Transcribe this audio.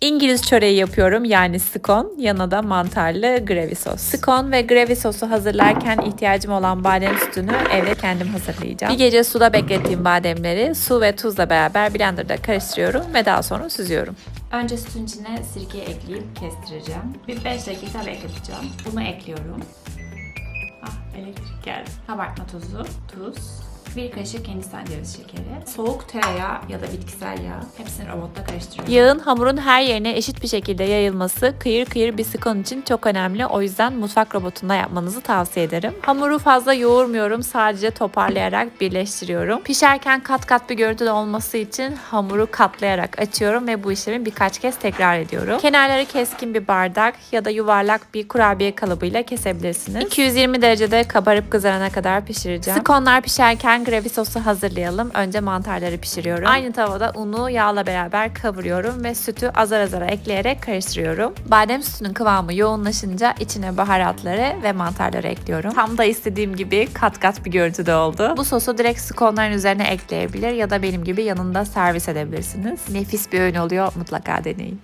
İngiliz çöreği yapıyorum yani scone. Yanına da mantarlı gravy sos. Scone ve gravy sosu hazırlarken ihtiyacım olan badem sütünü evde kendim hazırlayacağım. Bir gece suda beklettiğim bademleri su ve tuzla beraber blenderda karıştırıyorum ve daha sonra süzüyorum. Önce sütün içine sirke ekleyip kestireceğim. Bir 5 dakika bekleteceğim. Bunu ekliyorum. Ah elektrik geldi. Kabartma tozu, tuz, bir kaşık hindistan cevizi şekeri, soğuk tereyağı ya da bitkisel yağ. Hepsini robotta karıştırıyorum. Yağın hamurun her yerine eşit bir şekilde yayılması kıyır kıyır bir scone için çok önemli. O yüzden mutfak robotunda yapmanızı tavsiye ederim. Hamuru fazla yoğurmuyorum. Sadece toparlayarak birleştiriyorum. Pişerken kat kat bir görüntüde olması için hamuru katlayarak açıyorum ve bu işlemi birkaç kez tekrar ediyorum. Kenarları keskin bir bardak ya da yuvarlak bir kurabiye kalıbıyla kesebilirsiniz. 220 derecede kabarıp kızarana kadar pişireceğim. Skonlar pişerken gravy sosu hazırlayalım. Önce mantarları pişiriyorum. Aynı tavada unu yağla beraber kavuruyorum ve sütü azar azar ekleyerek karıştırıyorum. Badem sütünün kıvamı yoğunlaşınca içine baharatları ve mantarları ekliyorum. Tam da istediğim gibi kat kat bir görüntüde oldu. Bu sosu direkt skonların üzerine ekleyebilir ya da benim gibi yanında servis edebilirsiniz. Nefis bir öğün oluyor mutlaka deneyin.